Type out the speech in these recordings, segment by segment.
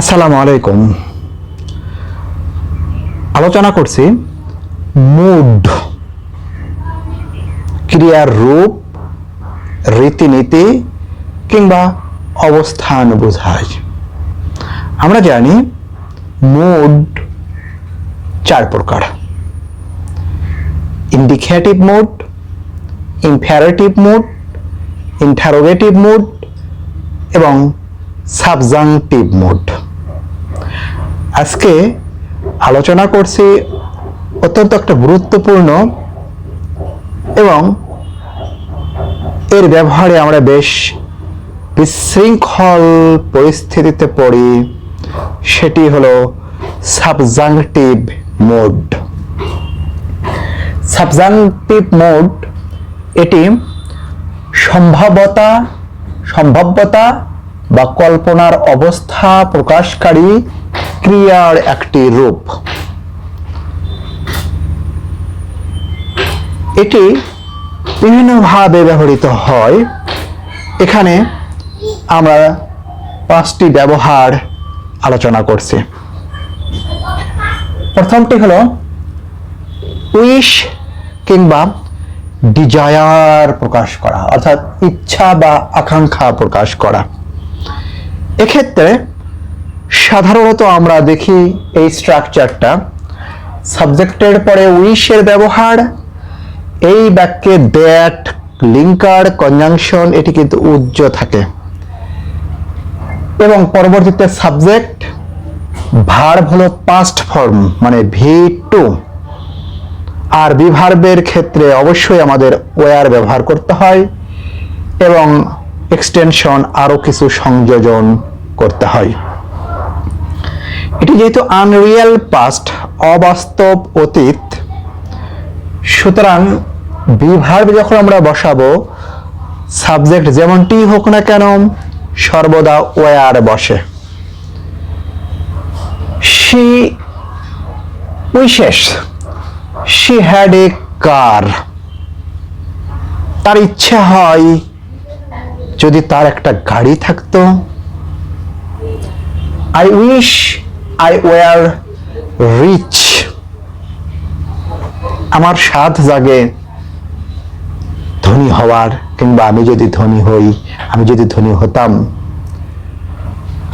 আসসালামু আলাইকুম। আলোচনা করছি মুড, ক্রিয়ার রূপ, রীতিনীতি কিংবা অবস্থান বোঝায়। আমরা জানি মুড চার প্রকার। Indicative mood imperative mood interrogative mood এবং সাবজাংটিভ মুড আজকে আলোচনা করছি অত্যন্ত একটা গুরুত্বপূর্ণ এবং এর ব্যবহারে আমরা বেশ বিশৃঙ্খল পরিস্থিতিতে পড়ি, সেটি হলো সাবজাংটিভ মোড। সাবজাংটিভ মোড, এটি সম্ভাব্যতা সম্ভাব্যতা বা কল্পনার অবস্থা প্রকাশকারী ক্রিয়ার একটি রূপ। এটি বিভিন্নভাবে ব্যবহৃত হয়। এখানে আমরা পাঁচটি ব্যবহার আলোচনা করছি। প্রথমটি হলো উইশ কিংবা ডিজায়ার প্রকাশ করা, অর্থাৎ ইচ্ছা বা আকাঙ্ক্ষা প্রকাশ করা। এক্ষেত্রে সাধারণত আমরা দেখি এই স্ট্রাকচারটা সাবজেক্টের পরে উইশের ব্যবহার, এই বাক্যে দ্যাট লিঙ্কার কনজাংশন এটি কিন্তু উজ্জ থাকে। এবং পরবর্তীতে সাবজেক্ট ভার্ব হলো পাস্ট ফর্ম মানে ভি টু আর বিভার্বের ক্ষেত্রে অবশ্যই আমাদের ওয়ার ব্যবহার করতে হয়, এবং এক্সটেনশন আরও কিছু সংযোজন করতে হয়। এটি যেহেতু আনরিয়াল পাস্ট অবাস্তব অতীত, সুতরাং বিভার্ব যখন আমরা বসাবো সাবজেক্ট যেমনটি হোক না কেন, সর্বদা ওয়ার বসে। She wishes she had a car তার ইচ্ছা হয়, যদি তার একটা গাড়ি থাকতো। I wish I were rich আমার সাধ জাগে ধনী হওয়ার, কিংবা আমি যদি ধনী হই, আমি যদি ধনী হতাম।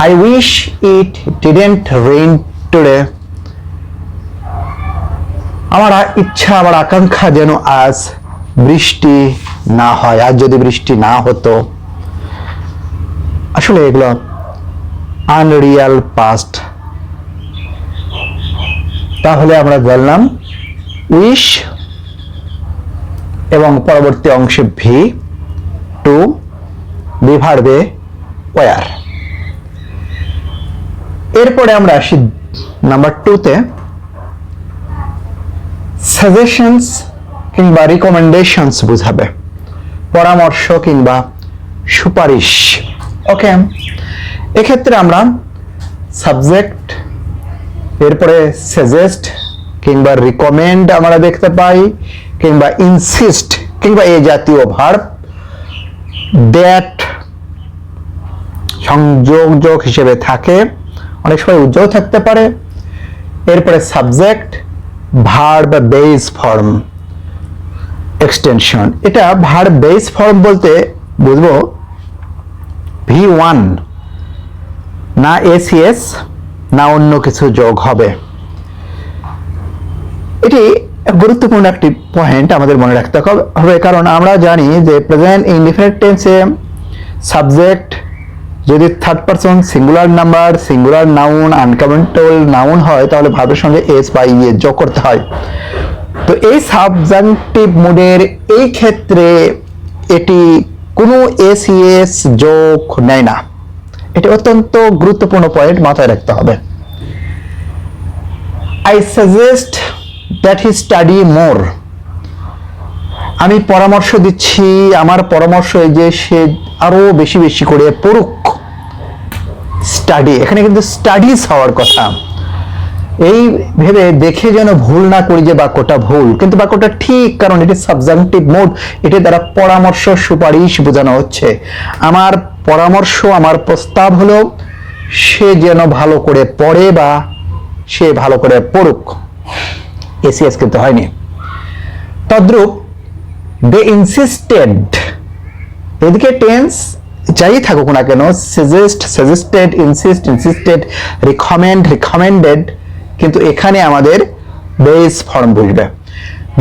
I wish it didn't rain today আমার ইচ্ছা, আমার আকাঙ্ক্ষা যেন আজ বৃষ্টি না হয়, আজ যদি বৃষ্টি না হতো। আসলে এগুলো আনরিয়াল পাস্ট তাহলে আমরা বললাম উইশ এবং পরবর্তী অংশে ভি, টু বিভার্বে ওয়ার। এরপরে আমরা আসি নাম্বার টুতে। সাজেশনস কিংবা রিকমেন্ডেশনস বুঝাবে। পরামর্শ কিংবা সুপারিশ। ওকে, এক্ষেত্রে আমরা সাবজেক্ট এরপরে সাজেস্ট কিংবা রিকমেন্ড আমরা দেখতে পাই, কিংবা ইনসিস্ট কিংবা এই জাতীয় ভার্ব দ্যাট সংযোগযোগ হিসেবে থাকে। অনেক সময় উজ্জ্বল থাকতে পারে। এরপরে subject verb base form extension এটা ভার্ব বেস ফর্ম বলতে বুঝব ভি ওয়ান না এসিএস না অন্য কিছু যোগ হবে। এটি গুরুত্বপূর্ণ একটি পয়েন্ট আমাদের মনে রাখতে হবে কারণ আমরা জানি যে প্রেজেন্ট ইনডিফিনিট টেন্সে সাবজেক্ট যদি third person singular number singular noun uncountable noun হয়, তাহলে ভার্বের সঙ্গে এস বা ইয়ে যোগ করতে হয়। তো এই সাবজাংটিভ মুডের এই ক্ষেত্রে এটি কোনো এস এসিএস যোগ নেয় না। এটা অত্যন্ত গুরুত্বপূর্ণ পয়েন্ট মাথায় রাখতে হবে। I suggest that he study more আমি পরামর্শ দিচ্ছি, আমার পরামর্শ এই যে সে আরও বেশি বেশি করে পড়ুক। স্টাডি এখানে কিন্তু স্টাডিজ হওয়ার কথা। এই ভেবে দেখে যেন ভুল না করি যে বাক্যটা ভুল, কিন্তু বাক্যটা ঠিক কারণ এটি সাবজাংটিভ মোড এটি দ্বারা পরামর্শ সুপারিশ বোঝানো হচ্ছে। আমার পরামর্শ, আমার প্রস্তাব হলো, সে যেন ভালো করে পড়ে বা সে ভালো করে পড়ুক। এসিএস কিন্তু হয়নি। তদ্রূপ দে ইনসিস্টেড এদিকে টেন্স যাই থাকুক না কেন suggest suggested insist insisted recommend recommended কিন্তু এখানে আমাদের বেস ফর্ম বুঝবে।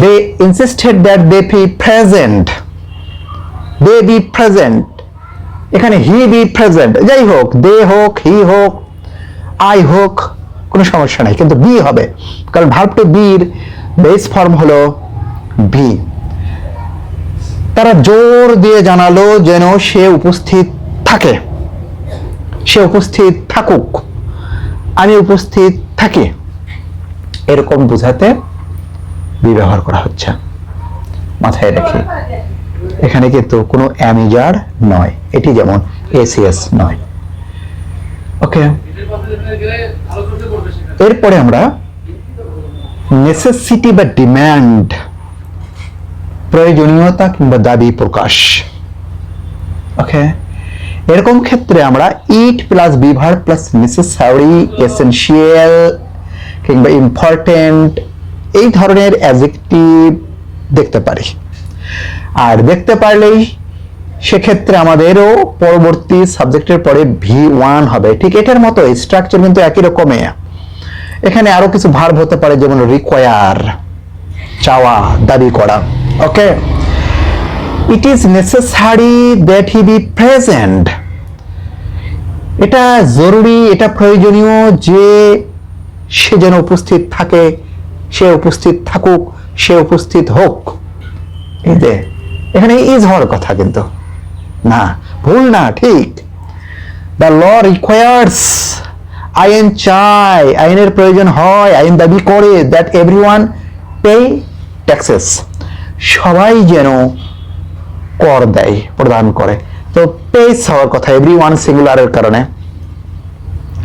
They insisted that they be present they be present এখানে হি বি প্রেজেন্ট যাই হোক দে হোক হি হোক আই হোক, কোনো সমস্যা নাই। কিন্তু বি হবে। কারণ ভার্ব টু বির বেস ফর্ম হলো বি তারা জোর দিয়ে জানালো যেন সে উপস্থিত থাকে। সে উপস্থিত থাকুক। আমি উপস্থিত থাকি। এরকম বোঝাতে ব্যবহার করা হচ্ছে। মাথায় রেখে। এখানে কিন্তু কোনো অ্যামিজার নয়। এটি যেমন এসিএস নয়। ওকে? এরপরে আমরা নেসেসিটি বা ডিম্যান্ড প্রয়োজনীয়তা কিংবা দাবি প্রকাশ। ওকে? এরকম ক্ষেত্রে আমরা ইট প্লাস বিভার প্লাস নেসেসারি এসেনশিয়াল কিংবা ইম্পর্টেন্ট এই ধরনের অ্যাজেক্টিভ দেখতে পারি। আর দেখতে পারলেই সেক্ষেত্রে আমাদেরও পরবর্তী সাবজেক্টের পরে ভি ওয়ান হবে। ঠিক এটার মতো স্ট্রাকচার কিন্তু একই রকমই এখানে আরও কিছু ভার্ব হতে পারে, যেমন রিকোয়ার চাওয়া, দাবি করা। Okay it is necessary that he be present এটা জরুরি, এটা প্রয়োজনীয় যে সে যেন উপস্থিত থাকে, সে উপস্থিত থাকুক, সে উপস্থিত হোক। এখানে ইজ হওয়ার কথা কিন্তু। না, ভুল না, ঠিক। দ্য ল রিকোয়ার্স আইন চায় আইনের প্রয়োজন হয়, আইন দাবি করে that everyone pay taxes সবাই যেন কর দেয়, প্রদান করে। তো পেস হওয়ার কথা এভরি ওয়ান সিঙ্গুলারের কারণে।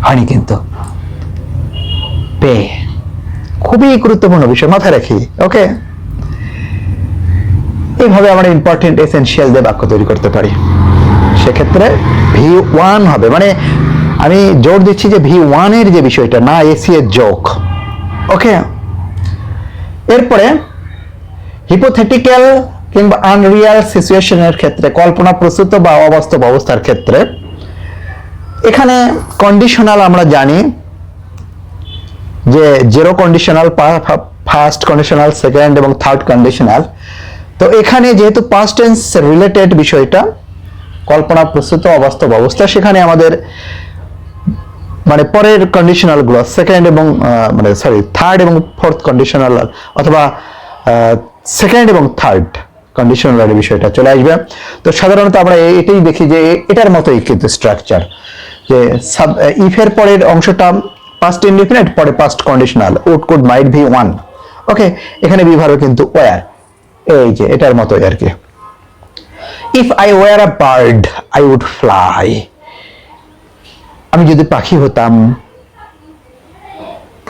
হয়নি কিন্তু। পে খুবই গুরুত্বপূর্ণ বিষয়, মাথায় রাখি, ওকে? এইভাবে আমরা ইম্পর্টেন্ট এসেনশিয়াল দিয়ে বাক্য তৈরি করতে পারি। সেক্ষেত্রে ভি ওয়ান হবে মানে আমি জোর দিচ্ছি যে ভি ওয়ানের যে বিষয়টা, না এসি এর যোগ, ওকে? এরপরে হিপোথেটিক্যাল কিংবা আনরিয়াল সিচুয়েশনের ক্ষেত্রে, কল্পনা প্রস্তুত বা অবাস্তব অবস্থার ক্ষেত্রে, এখানে কন্ডিশনাল আমরা জানি যে zero conditional first conditional second এবং থার্ড কন্ডিশনাল তো এখানে যেহেতু পাস্ট টেন্স রিলেটেড বিষয়টা, কল্পনা, প্রস্তুত অবাস্তব অবস্থা, সেখানে আমাদের মানে পরের কন্ডিশনালগুলো সেকেন্ড এবং মানে সরি থার্ড এবং ফোর্থ কন্ডিশনাল অথবা সেকেন্ড এবং থার্ড কন্ডিশনাল বিষয়টা চলে আসবে। তো সাধারণত আমরা এটাই দেখি যে এটার মতোই কিন্তু স্ট্রাকচার যে সাব ইফের পরের অংশটা পাস্ট ইনডিফিনিট পরে past conditional would could might V one okay এখানে বিভাগও কিন্তু ওয়ার এই যে, এটার মতোই আর কি। If I were a bird I would fly আমি যদি পাখি হতাম,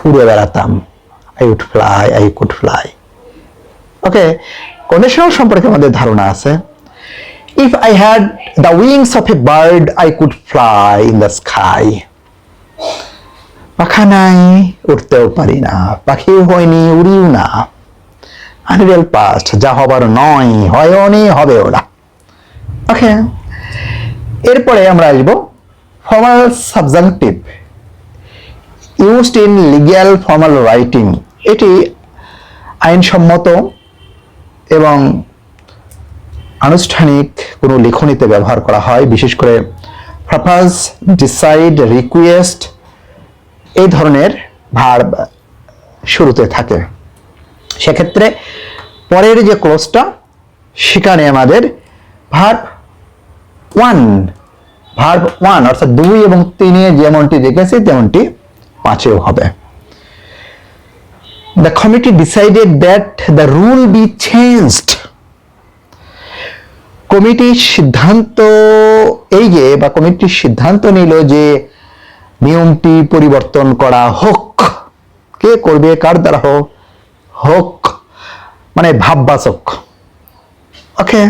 উড়ে বেড়াতাম I would fly I could fly okay conditional সম্পর্কে আমাদের ধারণা আছে। If I had the wings of a bird I could fly in the sky পাখা নাই উঠতেও পারি না, পাখিও হয়নি, উড়িও না। আনরিয়াল পাস্ট যা হবার নয়, হয়ও নি, হবেও না। ওকে এরপরে আমরা আসব formal subjunctive used in legal formal writing এটি আইনসম্মত এবং আনুষ্ঠানিক কোনো লেখনীতে ব্যবহার করা হয়, বিশেষ করে প্রপাজ ডিসাইড রিকোয়েস্ট এই ধরনের ভার্ব শুরুতে থাকে। সেক্ষেত্রে পরের যে ক্লোজটা সেখানে আমাদের ভার্ব ওয়ান ভার্ব ওয়ান অর্থাৎ দুই এবং তিনে যেমনটি দেখেছি, তেমনটি পাঁচেও হবে। The committee decided that the rule be changed কমিটির সিদ্ধান্ত এই যে, বা কমিটির সিদ্ধান্ত নিল যে নিয়মটি পরিবর্তন করা হোক। কে করবে? কার দ্বারা হোক? হোক। মানে ভাববাচক। ওকে?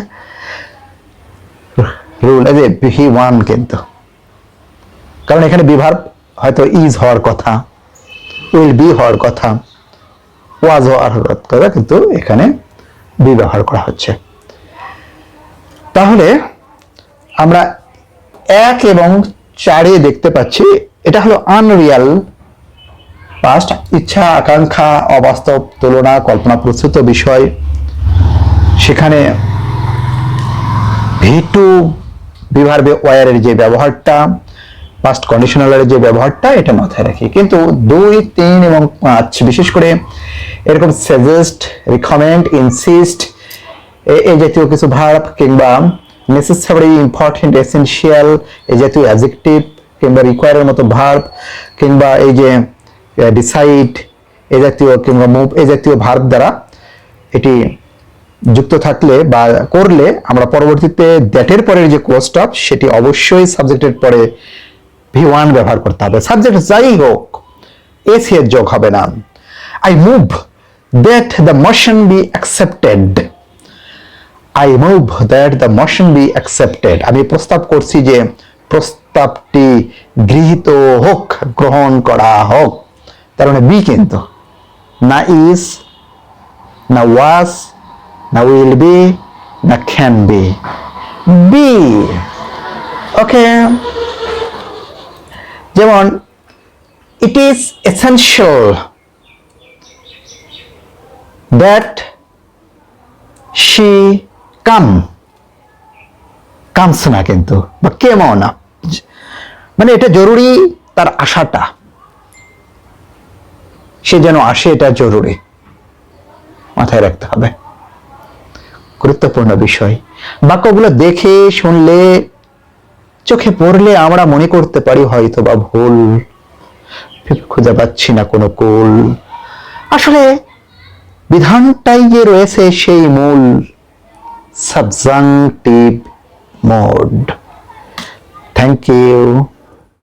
রুল, এই যে হি ওয়ান কিন্তু। কারণ এখানে বিভার হয়তো ইজ হওয়ার কথা, উইল বি হওয়ার কথা, ওয়াজ হওয়ার কথা কিন্তু এখানে ব্যবহার করা হচ্ছে। তাহলে আমরা এক এবং চারে দেখতে পাচ্ছি এটা হলো আনরিয়াল পাস্ট ইচ্ছা, আকাঙ্ক্ষা, অবাস্তব, তুলনা, কল্পনা, প্রস্তুত বিষয়। সেখানে ভিটু বিভার্বে ওয়ারের যে ব্যবহারটা পাস্ট কন্ডিশনালের যে ব্যবহারটা, এটা মাথায় রাখি। কিন্তু দুই, তিন এবং পাঁচ, বিশেষ করে এরকম সাজেস্ট রিকমেন্ড ইনসিস্ট এই জাতীয় কিছু ভার্ব কিংবা নেসেসারি ইম্পর্টেন্ট এসেনশিয়াল এই জাতীয় অ্যাজেক্টিভ কিংবা রিকোয়ারের মতো ভার্ব কিংবা এই যে ডিসাইড এই জাতীয় কিংবা মুভ এই জাতীয় ভার্ব দ্বারা এটি যুক্ত থাকলে বা করলে আমরা পরবর্তীতে দ্যাটের পরের যে কোস্টপ সেটি অবশ্যই সাবজেক্টের পরে ভি ওয়ান ব্যবহার করতে হবে। সাবজেক্ট যাই হোক এসি এর যোগ হবে না। I move that the motion be accepted I move that the motion be accepted আমি প্রস্তাব করছি যে প্রস্তাবটি গৃহীত হোক, গ্রহণ করা হোক। তার মানে বি কিন্তু। না ইস, না ওয়াজ না উইল বি, না ক্যান বি। বি। ওকে। যেমন, it is essential that she come. Comes না কিন্তু, বা কেমন। না মানে এটা জরুরি তার আশাটা। সে যেন আসে এটা জরুরি। মাথায় রাখতে হবে। গুরুত্বপূর্ণ বিষয়। বাক্যগুলো দেখে, শুনলে, চোখে পড়লে আমরা মনে করতে পারি হয়তো বা ভুল খুঁজে পাচ্ছি না কোনো কুল। আসলে বিধানটাই যে রয়েছে সেই মূল সাবজাংটিভ মোড থ্যাংক ইউ